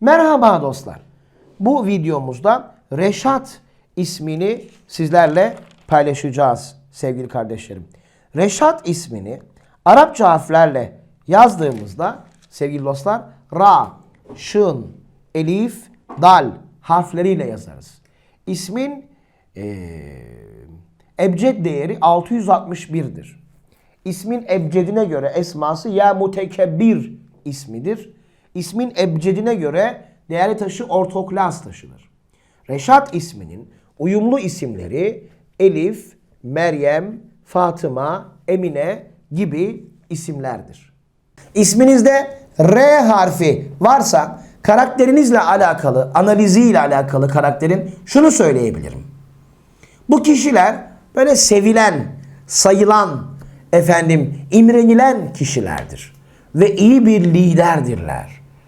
Merhaba dostlar. Bu videomuzda Reşat ismini sizlerle paylaşacağız sevgili kardeşlerim. Reşat ismini Arapça harflerle yazdığımızda sevgili dostlar Ra, Şın, Elif, Dal harfleriyle yazarız. İsmin eee ebced değeri 661'dir. İsmin ebcedine göre esması ya mutekebbir ismidir. İsmin ebcedine göre değerli taşı ortoklas taşıdır. Reşat isminin uyumlu isimleri Elif, Meryem, Fatıma, Emine gibi isimlerdir. İsminizde R harfi varsa karakterinizle alakalı, analiziyle alakalı karakterin şunu söyleyebilirim. Bu kişiler böyle sevilen, sayılan, efendim imrenilen kişilerdir. Ve iyi bir liderdirler.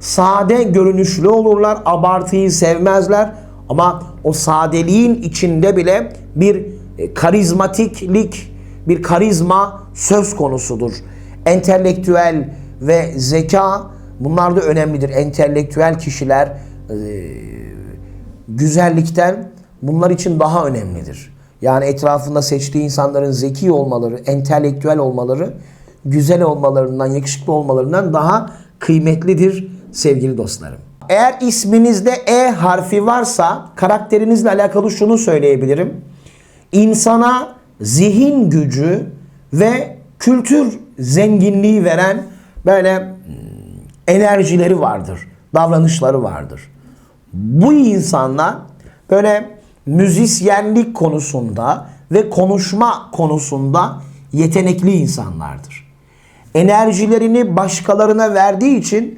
Sade görünüşlü olurlar. Abartıyı sevmezler. Ama o sadeliğin içinde bile bir e, karizmatiklik, bir karizma söz konusudur. Entelektüel ve zeka bunlar da önemlidir. Entelektüel kişiler e, güzellikten bunlar için daha önemlidir. Yani etrafında seçtiği insanların zeki olmaları, entelektüel olmaları, güzel olmalarından, yakışıklı olmalarından daha kıymetlidir sevgili dostlarım. Eğer isminizde E harfi varsa karakterinizle alakalı şunu söyleyebilirim. İnsana zihin gücü ve kültür zenginliği veren böyle hmm, enerjileri vardır, davranışları vardır. Bu insanlar böyle müzisyenlik konusunda ve konuşma konusunda yetenekli insanlardır. Enerjilerini başkalarına verdiği için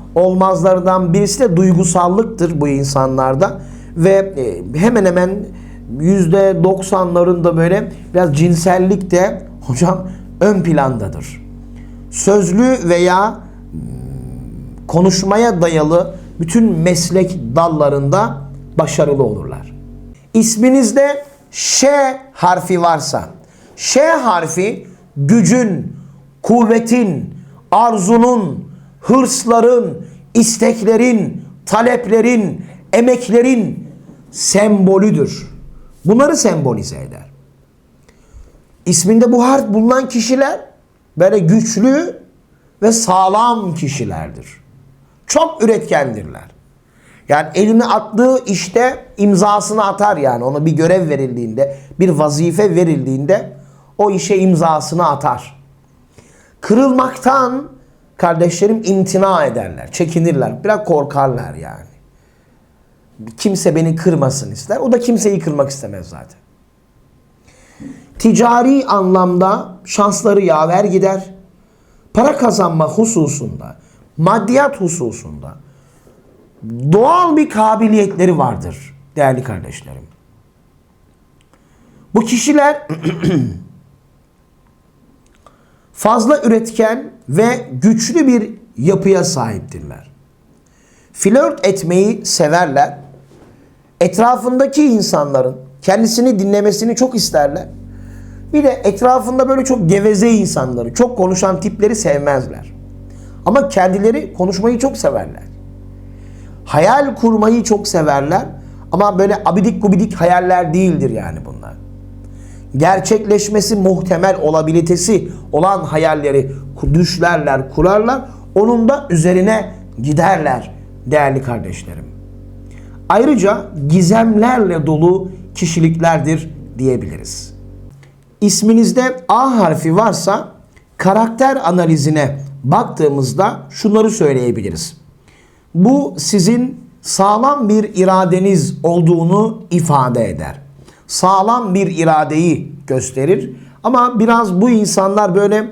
olmazlarından birisi de duygusallıktır bu insanlarda ve e, hemen hemen yüzde 90'larında böyle biraz cinsellik de hocam ön plandadır. Sözlü veya hmm, konuşmaya dayalı bütün meslek dallarında başarılı olurlar. İsminizde Ş harfi varsa, Ş harfi gücün, kuvvetin, arzunun, hırsların, isteklerin, taleplerin, emeklerin sembolüdür. Bunları sembolize eder. İsminde bu harf bulunan kişiler böyle güçlü ve sağlam kişilerdir. Çok üretkendirler. Yani elini attığı işte imzasını atar yani. Ona bir görev verildiğinde, bir vazife verildiğinde o işe imzasını atar. Kırılmaktan kardeşlerim imtina ederler, çekinirler, biraz korkarlar yani. kimse beni kırmasın ister. O da kimseyi kırmak istemez zaten. Ticari anlamda şansları yaver gider. Para kazanma hususunda, maddiyat hususunda doğal bir kabiliyetleri vardır değerli kardeşlerim. Bu kişiler fazla üretken ve güçlü bir yapıya sahiptirler. Flört etmeyi severler. Etrafındaki insanların kendisini dinlemesini çok isterler. Bir de etrafında böyle çok geveze insanları, çok konuşan tipleri sevmezler. Ama kendileri konuşmayı çok severler. Hayal kurmayı çok severler. Ama böyle abidik gubidik hayaller değildir yani bunlar. Gerçekleşmesi muhtemel olabilitesi olan hayalleri düşlerler, kurarlar. Onun da üzerine giderler değerli kardeşlerim. Ayrıca gizemlerle dolu kişiliklerdir diyebiliriz. İsminizde A harfi varsa karakter analizine baktığımızda şunları söyleyebiliriz. Bu sizin sağlam bir iradeniz olduğunu ifade eder. Sağlam bir iradeyi gösterir. Ama biraz bu insanlar böyle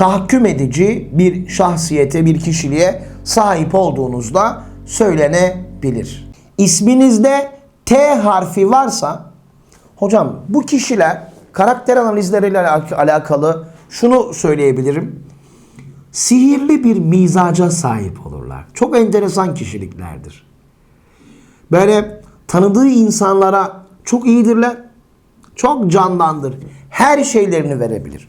Tahakküm edici bir şahsiyete, bir kişiliğe sahip olduğunuzda söylenebilir. İsminizde T harfi varsa hocam bu kişiler karakter analizleriyle alakalı şunu söyleyebilirim. Sihirli bir mizaca sahip olurlar. Çok enteresan kişiliklerdir. Böyle tanıdığı insanlara çok iyidirler. Çok candandır. Her şeylerini verebilir.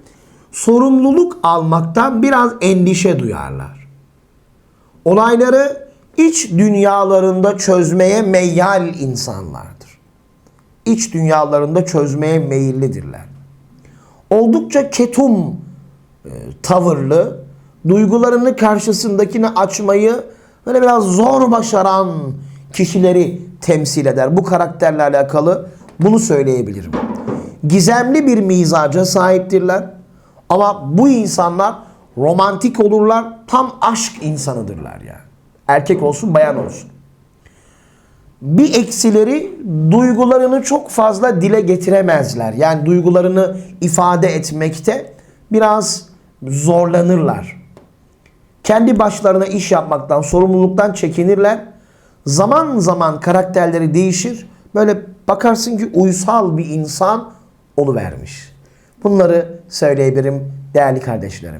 sorumluluk almaktan biraz endişe duyarlar. Olayları iç dünyalarında çözmeye meyyal insanlardır. İç dünyalarında çözmeye meyillidirler. Oldukça ketum e, tavırlı, duygularını karşısındakini açmayı böyle biraz zor başaran kişileri temsil eder. Bu karakterle alakalı bunu söyleyebilirim. Gizemli bir mizaca sahiptirler. Ama bu insanlar romantik olurlar. Tam aşk insanıdırlar yani. Erkek olsun bayan olsun. Bir eksileri duygularını çok fazla dile getiremezler. Yani duygularını ifade etmekte biraz zorlanırlar. Kendi başlarına iş yapmaktan, sorumluluktan çekinirler. Zaman zaman karakterleri değişir. Böyle bakarsın ki uysal bir insan oluvermiş. Bunları söyleyebilirim değerli kardeşlerim.